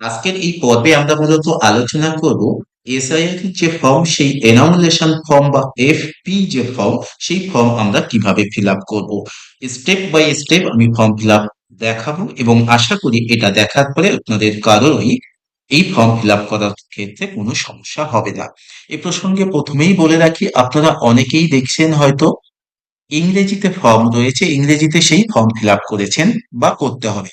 আজকের এই পর্বে আমরা মূলত আলোচনা করব এসআইআর যে ফর্ম সেই এনামুলেশন ফর্ম বা এফপি যে ফর্ম সেই ফর্ম আমরা কীভাবে ফিল আপ করব। স্টেপ বাই স্টেপ আমি ফর্ম ফিল আপ দেখাবো এবং আশা করি এটা দেখার পরে আপনাদের কারোরই এই ফর্ম ফিল আপ করার ক্ষেত্রে কোনো সমস্যা হবে না। এ প্রসঙ্গে প্রথমেই বলে রাখি, আপনারা অনেকেই দেখছেন হয়তো ইংরেজিতে ফর্ম রয়েছে, ইংরেজিতে সেই ফর্ম ফিল আপ করেছেন বা করতে হবে।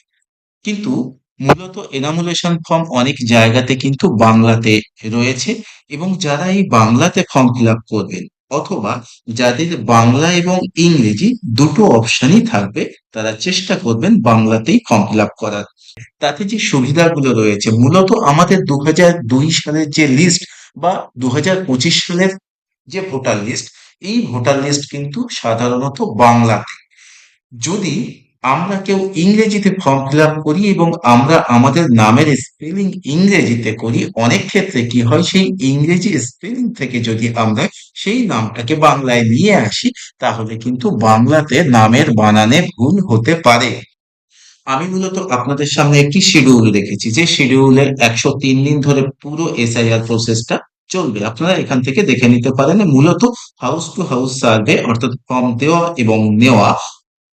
কিন্তু মূলত এনামুলেশন ফর্ম অনেক জায়গাতে কিন্তু বাংলাতে রয়েছে এবং যারা এই বাংলাতে ফর্ম ফিল আপ করবেন অথবা যাদের বাংলা এবং ইংরেজি দুটো অপশনই থাকবে, তারা চেষ্টা করবেন বাংলাতেই ফর্ম ফিল আপ করার। তাতে যে সুবিধাগুলো রয়েছে, মূলত আমাদের দু দুই সালের যে লিস্ট বা দু সালের যে ভোটার লিস্ট এই ভোটার লিস্ট কিন্তু সাধারণত বাংলাতে। যদি আমরা কেউ ইংরেজিতে ফর্ম ফিল আপ করি এবং আমরা আমাদের নামের স্পেলিং ইংরেজিতে করি, অনেক ক্ষেত্রে কি হয়, সেই ইংরেজি স্পেলিং থেকে যদি আমরা সেই নামটাকে বাংলায় নিয়ে আসি, তাহলে কিন্তু বাংলাতে নামের বানানে ভুল হতে পারে। আমি মূলত আপনাদের সামনে একটি শিডিউল রেখেছি, যে শিডিউলের একশো তিন দিন ধরে পুরো এসআইআর প্রসেসটা চলবে। আপনারা এখান থেকে দেখে নিতে পারেন, মূলত হাউস টু হাউস সার্ভে অর্থাৎ ফর্ম দেওয়া এবং নেওয়া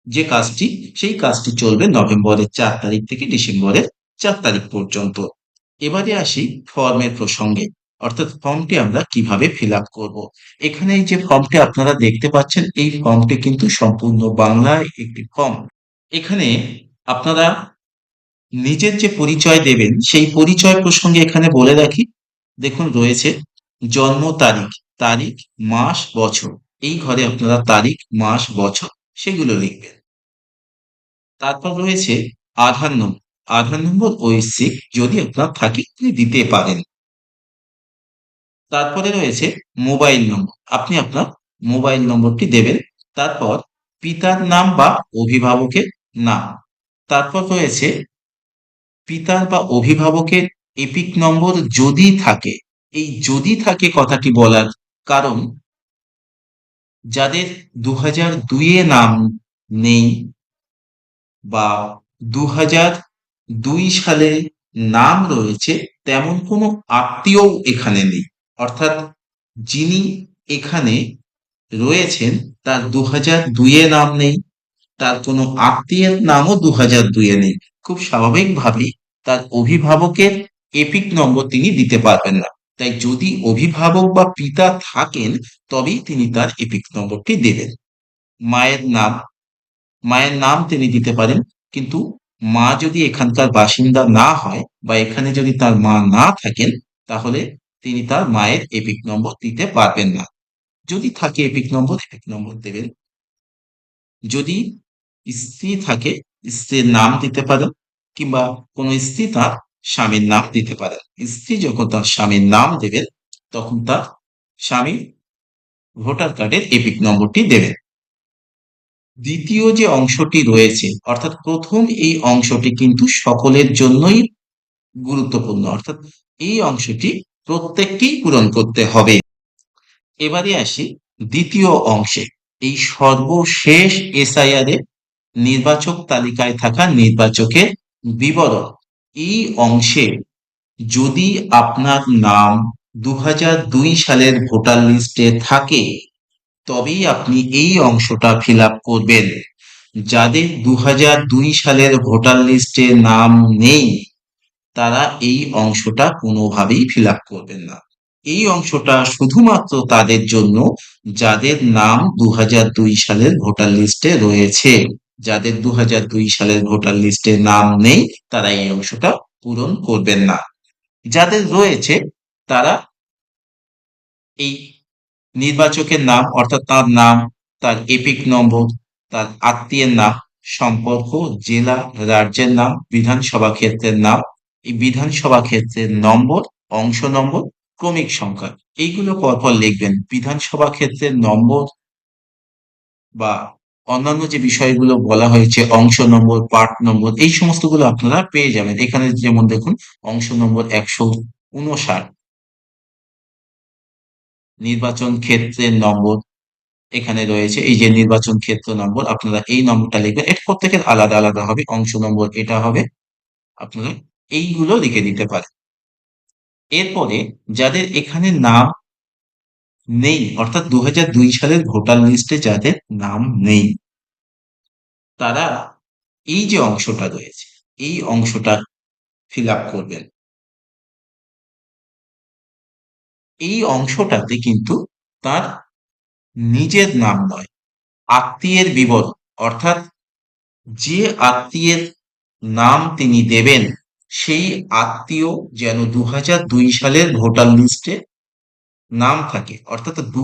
যে কাজটি, সেই কাজটি চলবে নভেম্বরের চার তারিখ থেকে ডিসেম্বরের চার তারিখ পর্যন্ত। এবারে আসি ফর্মের প্রসঙ্গে, অর্থাৎ ফর্মটি আমরা কীভাবে ফিল আপ করব। এখানে যে ফর্মটি আপনারা দেখতে পাচ্ছেন, এই ফর্মটি কিন্তু সম্পূর্ণ বাংলায় একটি ফর্ম। এখানে আপনারা নিজের যে পরিচয় দেবেন, সেই পরিচয় প্রসঙ্গে এখানে বলে রাখি, দেখুন রয়েছে জন্ম তারিখ তারিখ, মাস, বছর। এই ঘরে আপনারা তারিখ, মাস, বছর সেগুলো লিখবেন। তারপর রয়েছে আধার নম্বর আধার নম্বর ঐচ্ছিক যদি আপনার থাকে আপনি দিতে পারেন। তারপরে রয়েছে মোবাইল নম্বর, আপনি আপনার মোবাইল নম্বরটি দেবেন, তারপর পিতার নাম বা অভিভাবকের নাম। তারপর রয়েছে পিতার বা অভিভাবকের এপিক নম্বর যদি থাকে, এই যদি থাকে কথাটি বলার কারণ যাদের দু হাজার দুইয়ে নাম নেই বা দু হাজার দুই সালে নাম রয়েছে, তেমন কোনো আত্মীয় এখানে নেই। অর্থাৎ যিনি এখানে রয়েছেন, তার দু হাজার দুইয়ে নাম নেই, তার কোনো আত্মীয়ের নামও দু হাজার দুইয়ে নেই। খুব স্বাভাবিকভাবেই তার অভিভাবকের এপিক নম্বর তিনি দিতে পারবেন না। তাই যদি অভিভাবক বা পিতা থাকেন, তবেই তিনি তার এপিক নম্বরটি দেবেন। মায়ের নাম মায়ের নাম তিনি দিতে পারেন, কিন্তু মা যদি এখানকার বাসিন্দা না হয় বা এখানে যদি তার মা না থাকেন, তাহলে তিনি তার মায়ের এপিক নম্বর দিতে পারবেন না। যদি থাকে এপিক নম্বর এপিক নম্বর দেবেন। যদি স্ত্রী থাকে, স্ত্রীর নাম দিতে পারেন, কিংবা কোনো স্ত্রী তার স্বামীর নাম দিতে পারেন স্ত্রী যখন তার স্বামীর নাম দেবেন, তখন তার স্বামী ভোটার কার্ডের এপিক নম্বরটি দেবেন। দ্বিতীয় যে অংশটি রয়েছে, অর্থাৎ প্রথম এই অংশটি কিন্তু সকলের জন্যই গুরুত্বপূর্ণ, অর্থাৎ এই অংশটি প্রত্যেককেই পূরণ করতে হবে। এবারে আসি দ্বিতীয় অংশে। এই সর্বশেষ এসআইআর এর নির্বাচক তালিকায় থাকা নির্বাচকের বিবরণ। এই অংশে যদি আপনার নাম দু সালের ভোটার লিস্টে থাকে, তবেই আপনি এই অংশটা ফিল করবেন। যাদের দু সালের ভোটার লিস্টে নাম নেই, তারা এই অংশটা কোনোভাবেই ফিল করবেন না। এই অংশটা শুধুমাত্র তাদের জন্য, যাদের নাম দু সালের ভোটার লিস্টে রয়েছে। যাদের দু সালের ভোটার লিস্টে নাম নেই, তারা এই অংশটা পূরণ করবেন না। যাদের রয়েছে, তারা এই নির্বাচকের নাম, অর্থাৎ তার নাম, তার এপিক নম্বর, তার আত্মীয়ের নাম, সম্পর্ক, জেলা, রাজ্যের নাম, বিধানসভা ক্ষেত্রের নাম, এই বিধানসভা ক্ষেত্রের নম্বর, অংশ নম্বর, ক্রমিক সংখ্যা। এইগুলো পরপর লিখবেন। বিধানসভা ক্ষেত্রের নম্বর বা অন্যান্য যে বিষয়গুলো বলা হয়েছে, অংশ নম্বর পার্ট নম্বর, এই সমস্তগুলো আপনারা পেয়ে যাবেন। এখানে যেমন দেখুন, অংশ নম্বর একশো উনষাট। নির্বাচন ক্ষেত্রের নম্বর এখানে রয়েছে। এই যে নির্বাচন ক্ষেত্র নম্বর, আপনারা এই নম্বরটা লিখবেন। এটা প্রত্যেকের আলাদা আলাদা হবে। অংশ নম্বর এটা হবে। আপনারা এইগুলো লিখে দিতে পারেন। এরপরে যাদের এখানে নাম নেই। অর্থাৎ দু হাজার দুই সালের ভোটার লিস্টে যাদের নাম নেই, তারা এই যে অংশটা রয়েছে, এই অংশটা ফিল আপ করবেন। এই অংশটাতে কিন্তু তার নিজের নাম নয়, আত্মীয়ের বিবরণ। অর্থাৎ যে আত্মীয়ের নাম তিনি দেবেন, সেই আত্মীয় যেন দু সালের ভোটার লিস্টে নাম থাকে। অর্থাৎ দু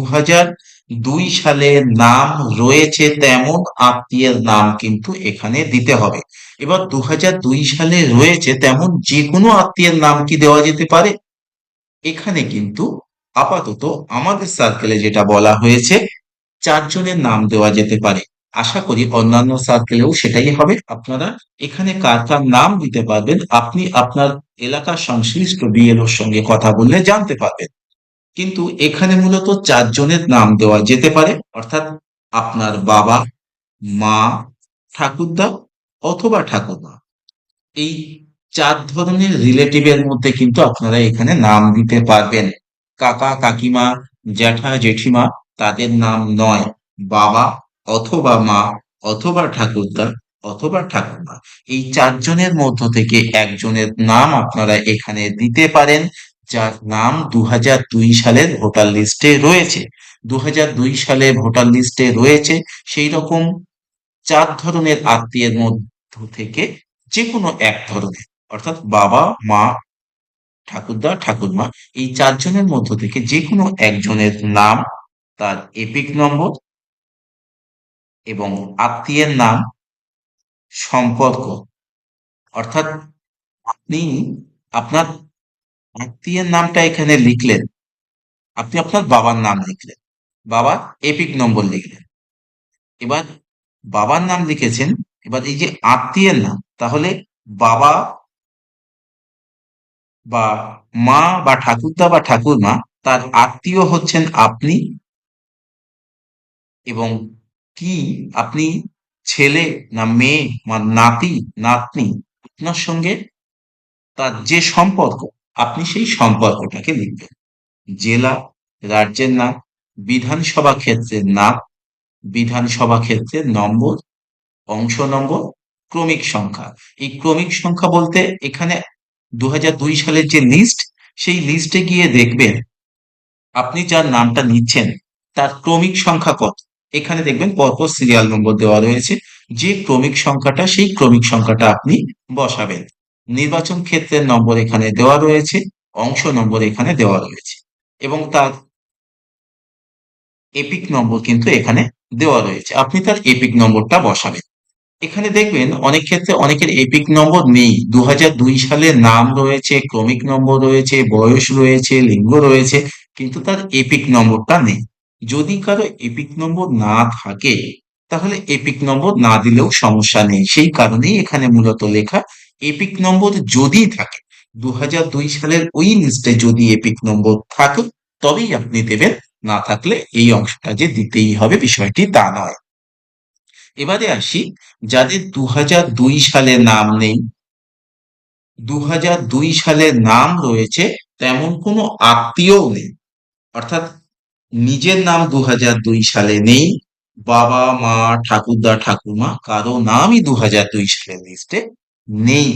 দুই সালে নাম রয়েছে তেমন, আত্মীয়ের নাম কিন্তু এখানে দিতে হবে। এবার দু দুই সালে রয়েছে তেমন যে কোনো আত্মীয়ের নাম কি দেওয়া যেতে পারে? এখানে কিন্তু আপাতত আমাদের সার্কেলে যেটা বলা হয়েছে, চারজনের নাম দেওয়া যেতে পারে। আশা করি অন্যান্য সার্কেলেও সেটাই হবে। আপনারা এখানে কার কার নাম দিতে পারবেন, আপনি আপনার এলাকার সংশ্লিষ্ট বিএলওর সঙ্গে কথা বললে জানতে পারবেন। কিন্তু এখানে মূলত চারজনের নাম দেওয়া যেতে পারে, অর্থাৎ আপনার বাবা, মা, ঠাকুরদা অথবা ঠাকুরমা। এই চার ধরনের রিলেটিভের মধ্যে কিন্তু আপনারা এখানে নাম দিতে পারবেন। কাকা, কাকিমা, জ্যাঠা, জেঠিমা তাদের নাম নয়। বাবা অথবা মা অথবা ঠাকুরদা অথবা ঠাকুরমা। এই চারজনের মধ্য থেকে একজনের নাম আপনারা এখানে দিতে পারেন। যার নাম দু হাজার দুই সালের ভোটার লিস্টে রয়েছে। দু হাজার দুই সালে ভোটার লিস্টে রয়েছে সেই রকম চার ধরনের আত্মীয়ের মধ্য থেকে যে কোনো এক ধরনের। অর্থাৎ বাবা, মা, ঠাকুরদা, ঠাকুরমা এই চারজনের মধ্য থেকে যে কোনো একজনের নাম, তার এপিক নম্বর এবং আত্মীয়ের নাম, সম্পর্ক। অর্থাৎ আপনি আপনার আত্মীয়ের নামটা এখানে লিখলেন। আপনি আপনার বাবার নাম লিখলেন। বাবা এপিক নম্বর লিখলেন। এবার বাবার নাম লিখেছেন। এবার এই যে আত্মীয়ের নাম, তাহলে বাবা বা মা বা ঠাকুরদা বা ঠাকুরমা, তার আত্মীয় হচ্ছেন আপনি এবং কি আপনি ছেলে না মেয়ে বা নাতি, নাতনি, আপনার সঙ্গে তার যে সম্পর্ক আপনি সেই সম্পর্কটাকে লিখবেন। জেলা, রাজ্যের নাম, বিধানসভা ক্ষেত্রের নাম, বিধানসভা ক্ষেত্রের নম্বর, অংশ নম্বর, ক্রমিক সংখ্যা। এই ক্রমিক সংখ্যা বলতে এখানে দু হাজার দুই সালের যে লিস্ট সেই লিস্টে গিয়ে দেখবেন আপনি যার নামটা নিচ্ছেন, তার ক্রমিক সংখ্যা কত? এখানে দেখবেন পরপর সিরিয়াল নম্বর দেওয়া রয়েছে। যে ক্রমিক সংখ্যাটা, সেই ক্রমিক সংখ্যাটা আপনি বসাবেন। নির্বাচন ক্ষেত্রের নম্বর এখানে দেওয়া রয়েছে, অংশ নম্বর এখানে দেওয়া রয়েছে এবং তার এপিক নম্বর কিন্তু এখানে দেওয়া রয়েছে। আপনি তার এপিক নম্বরটা বসাবেন। এখানে দেখবেন অনেক ক্ষেত্রে অনেকের এপিক নম্বর নেই। দু হাজার দুই সালে নাম রয়েছে, ক্রমিক নম্বর রয়েছে, বয়স রয়েছে, লিঙ্গ রয়েছে, কিন্তু তার এপিক নম্বরটা নেই। যদি কারও এপিক নম্বর না থাকে, তাহলে এপিক নম্বর না দিলেও সমস্যা নেই। সেই কারণেই এখানে মূলত লেখা এপিক নম্বর যদি থাকে দু হাজার দুই সালের ওই লিস্টে যদি এপিক নম্বর থাকে, তবেই আপনি দেবেন, না থাকলে এই অংশটা যে দিতেই হবে বিষয়টি তা নয়। এবারে আসি, যাদের দু হাজার দুই সালে নাম নেই দু হাজার দুই সালে নাম রয়েছে, তেমন কোনো আত্মীয়ও নেই। অর্থাৎ নিজের নাম দু হাজার দুই সালে নেই, বাবা, মা, ঠাকুরদা, ঠাকুরমা, কারও নামই দু হাজার দুই সালের লিস্টে নেই।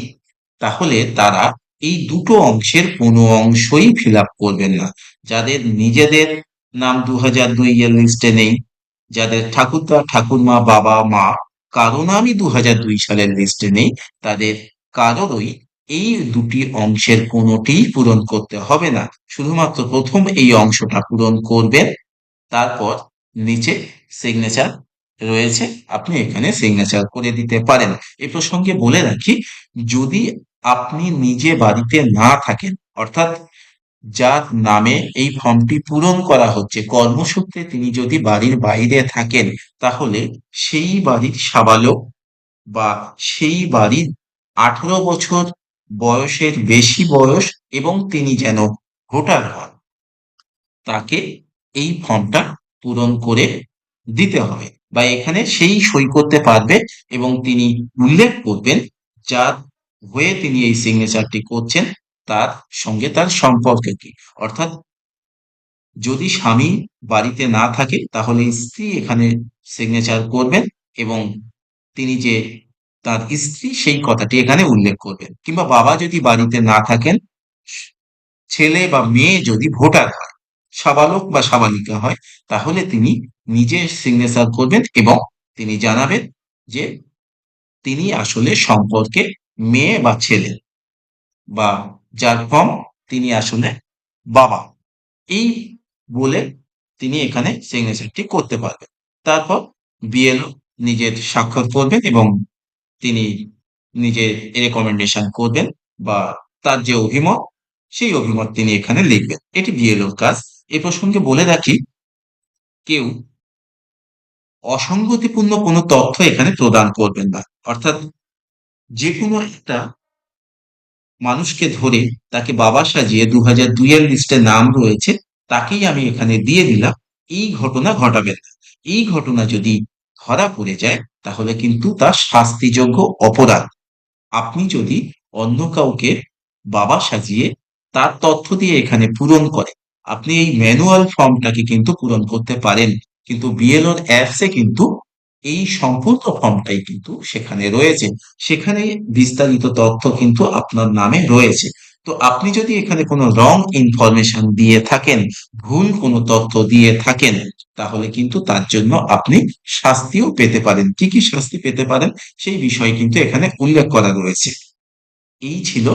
তাহলে তারা এই দুটো অংশের কোনো অংশই ফিল আপ করবেন না। যাদের নিজেদের নাম দু হাজার দুই এর লিস্টে নেই, যাদের ঠাকুরদা, ঠাকুরমা, বাবা, মা, কারও নামই দু হাজার দুই সালের লিস্টে নেই, তাদের কারোরই এই দুটি অংশের কোনোটিই পূরণ করতে হবে না। শুধুমাত্র প্রথম এই অংশটা পূরণ করবেন, তারপর নিচে সিগনেচার রয়েছে, আপনি এখানে সিগনেচার করে দিতে পারেন। এ প্রসঙ্গে বলে রাখি, যদি আপনি নিজে বাড়িতে না থাকেন, অর্থাৎ যার নামে এই ফর্মটি পূরণ করা হচ্ছে, কর্মসূত্রে তিনি যদি বাড়ির বাইরে থাকেন, তাহলে সেই বাড়ির সাবালক বা সেই বাড়ির আঠারো বছর বয়সের বেশি বয়স এবং তিনি যেন ভোটার হন, তাকে এই ফর্মটা পূরণ করে দিতে হবে। বা এখানে সেই সই করতে পারবে এবং তিনি উল্লেখ করবেন যার হয়ে তিনি এই সিগনেচারটি করছেন, তার সঙ্গে তার সম্পর্ক কি। অর্থাৎ যদি স্বামী বাড়িতে না থাকে, তাহলে স্ত্রী এখানে সিগনেচার করবেন এবং তিনি যে তার স্ত্রী সেই কথাটি এখানে উল্লেখ করবেন। কিংবা বাবা যদি বাড়িতে না থাকেন, ছেলে বা মেয়ে যদি ভোটার হয় সাবালক বা সাবালিকা হয়, তাহলে তিনি নিজে সিগনেচার করবেন এবং তিনি জানাবেন যে তিনি আসলে সম্পর্কে মেয়ে বা ছেলে বা যার ফর্ম তিনি আসলে বাবা। এই বলে তিনি এখানে সিগনেচারটি করতে পারবেন। তারপর বিএলও নিজের স্বাক্ষর করবেন এবং তিনি নিজের রেকমেন্ডেশন করবেন বা তার যে অভিমত, সেই অভিমত তিনি এখানে লিখবেন। এটি বিএলওর কাজ। এ প্রসঙ্গে বলে রাখি, কেউ অসঙ্গতিপূর্ণ কোনো তথ্য এখানে প্রদান করবেন না। অর্থাৎ যে কোনো একটা মানুষকে ধরে তাকে বাবা সাজিয়ে দু হাজার দুইয়ের লিস্টে নাম রয়েছে, তাকেই আমি এখানে দিয়ে দিলাম, এই ঘটনা ঘটাবেন না। এই ঘটনা যদি ধরা পড়ে যায়, তাহলে কিন্তু তা শাস্তিযোগ্য অপরাধ। আপনি যদি অন্য কাউকে বাবা সাজিয়ে তার তথ্য দিয়ে এখানে পূরণ করে আপনি এই ম্যানুয়াল ফর্মটাকে কিন্তু পূরণ করতে পারেন। কিন্তু বিএলওর অ্যাপসে কিন্তু এই সম্পূর্ণ ফর্মটাই কিন্তু সেখানে রয়েছে। সেখানে বিস্তারিত তথ্য কিন্তু আপনার নামে রয়েছে। তো আপনি যদি এখানে কোনো রং ইনফরমেশন দিয়ে থাকেন, ভুল কোনো তথ্য দিয়ে থাকেন, তাহলে কিন্তু তার জন্য আপনি শাস্তিও পেতে পারেন। কি কি শাস্তি পেতে পারেন? সেই বিষয় কিন্তু এখানে উল্লেখ করা রয়েছে। এই ছিল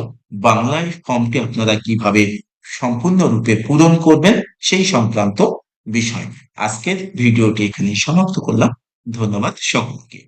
বাংলায় ফর্মটি আপনারা কীভাবে সম্পূর্ণরূপে পূরণ করবেন সেই সংক্রান্ত বিষয় আজকের ভিডিওটি এখানে সমাপ্ত করলাম। ধন্যবাদ সকলকে।